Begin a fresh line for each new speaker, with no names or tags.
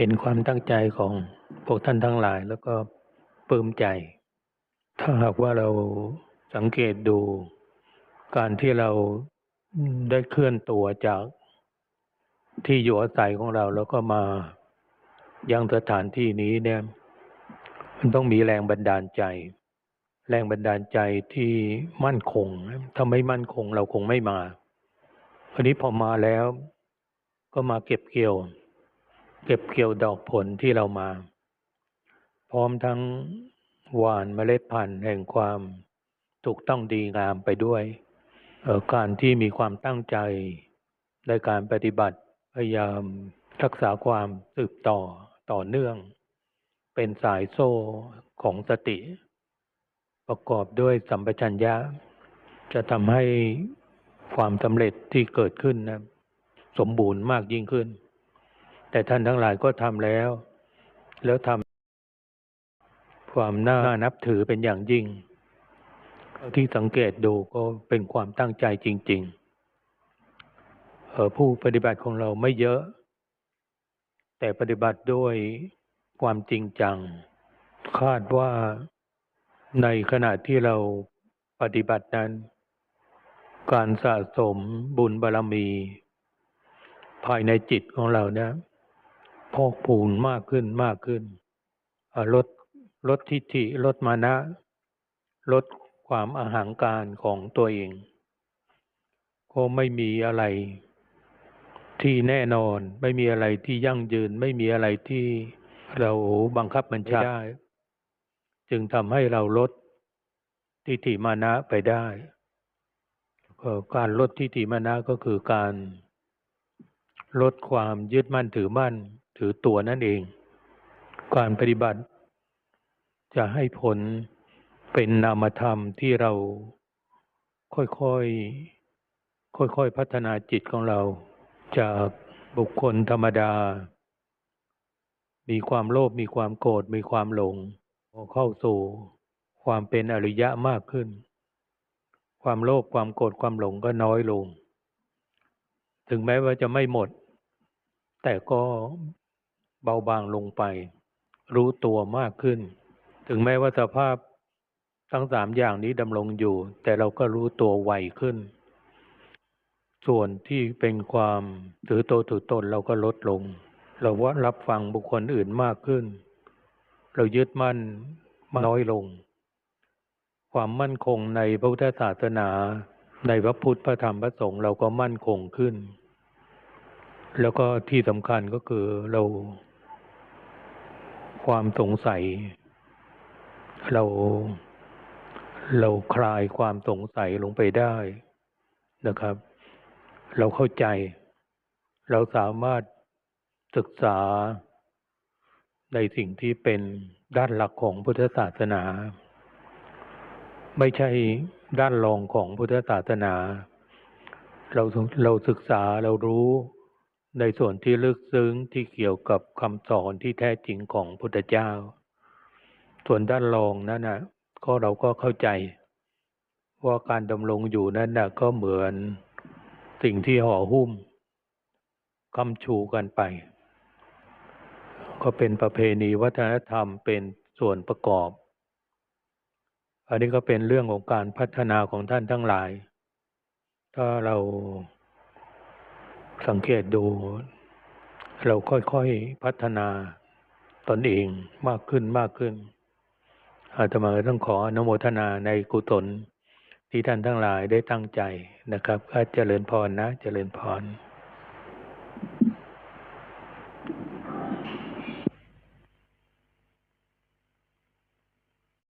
เห็นความตั้งใจของพวกท่านทั้งหลายแล้วก็ปลื้มใจ ถ้าหากว่าเราสังเกตดู การที่เราได้เคลื่อนตัวจากที่อยู่อาศัยของเราแล้วก็มายังสถานที่นี้เนี่ยมันต้องมีแรงบันดาลใจ แรงบันดาลใจที่มั่นคงถ้าไม่มั่นคงเราคงไม่มาอันนี้พอมาแล้ว ก็มาเก็บเกี่ยว เก็บเกี่ยวดอกผลที่เรามา พร้อมทั้งหวานเมล็ดพันธุ์แห่งความถูกต้องดีงามไปด้วยการที่มีความตั้งใจในการปฏิบัติพยายามรักษาความสืบต่อต่อเนื่อง เป็นสายโซ่ของสติ ประกอบด้วยสัมปชัญญะ จะทำให้ความสำเร็จที่เกิดขึ้นนะสมบูรณ์มากยิ่งขึ้น แต่ท่านทั้งหลายก็ทำแล้ว แล้วทำความน่านับถือเป็นอย่างยิ่ง ที่สังเกตดูก็เป็นความตั้งใจจริงๆผู้ปฏิบัติของเราไม่เยอะ แต่ปฏิบัติด้วยความจริงจัง คาดว่าในขณะที่เราปฏิบัตินั้น การสะสมบุญบารรมี ภายในจิตของเราเนี่ย อกพูนมากขึ้นมากขึ้นลดลดทิฏฐิลดมานะ ลดความอาหางการของตัวเอง ก็ไม่มีอะไรที่แน่นอน ไม่มีอะไรที่ยั่งยืน ไม่มีอะไรที่เราบังคับบัญชาได้ จึงทำให้เราลดทิฏฐิมานะไปได้การลดทิฏฐิมานะก็คือการลดความยึดมั่นถือมั่น ถือตัวนั่นเอง การปฏิบัติ จะให้ผลเป็นนามธรรมที่เราค่อยๆ ค่อยๆ พัฒนาจิตของเรา จากบุคคลธรรมดา มีความโลภมีความโกรธมีความหลงเข้าสู่ความเป็นอริยะมากขึ้น ความโลภความโกรธความหลงก็น้อยลง ถึงแม้ว่าจะไม่หมด แต่ก็ เบาบางลงไป รู้ตัวมากขึ้น ถึงแม้ว่าสภาพทั้งสามอย่างนี้ดำรงอยู่ แต่เราก็รู้ตัวไวขึ้น ส่วนที่เป็นความถือโตถือตนเราก็ลดลง เราว่ารับฟังบุคคลอื่นมากขึ้น เรายึดมั่นน้อยลง ความมั่นคงในพระพุทธศาสนา ในพระพุทธพระธรรมพระสงฆ์เราก็มั่นคงขึ้น แล้วก็ที่สำคัญก็คือเรา ความสงสัย เราเราคลายความสงสัยลงไปได้นะครับ เราเข้าใจ เราสามารถศึกษาในสิ่งที่เป็นด้านหลักของพุทธศาสนา ไม่ใช่ด้านรองของพุทธศาสนา เราเราศึกษาเรารู้ ในส่วนที่ลึกซึ้งที่เกี่ยวกับคำสอนที่แท้จริงของพุทธเจ้า ส่วนด้านรองนั้นนะก็เราก็เข้าใจ ว่าการดำรงอยู่นั้นนะก็เหมือนสิ่งที่ห่อหุ้มคำชูกันไป ก็เป็นประเพณีวัฒนธรรมเป็นส่วนประกอบ อันนี้ก็เป็นเรื่องของการพัฒนาของท่านทั้งหลาย ถ้าเรา สังเกตดู เราค่อยๆพัฒนาตนเองมากขึ้นมากขึ้น อาตมาต้องขออนุโมทนาในกุศลที่ท่านทั้งหลายได้ตั้งใจนะครับก็เจริญพรนะ เจริญพร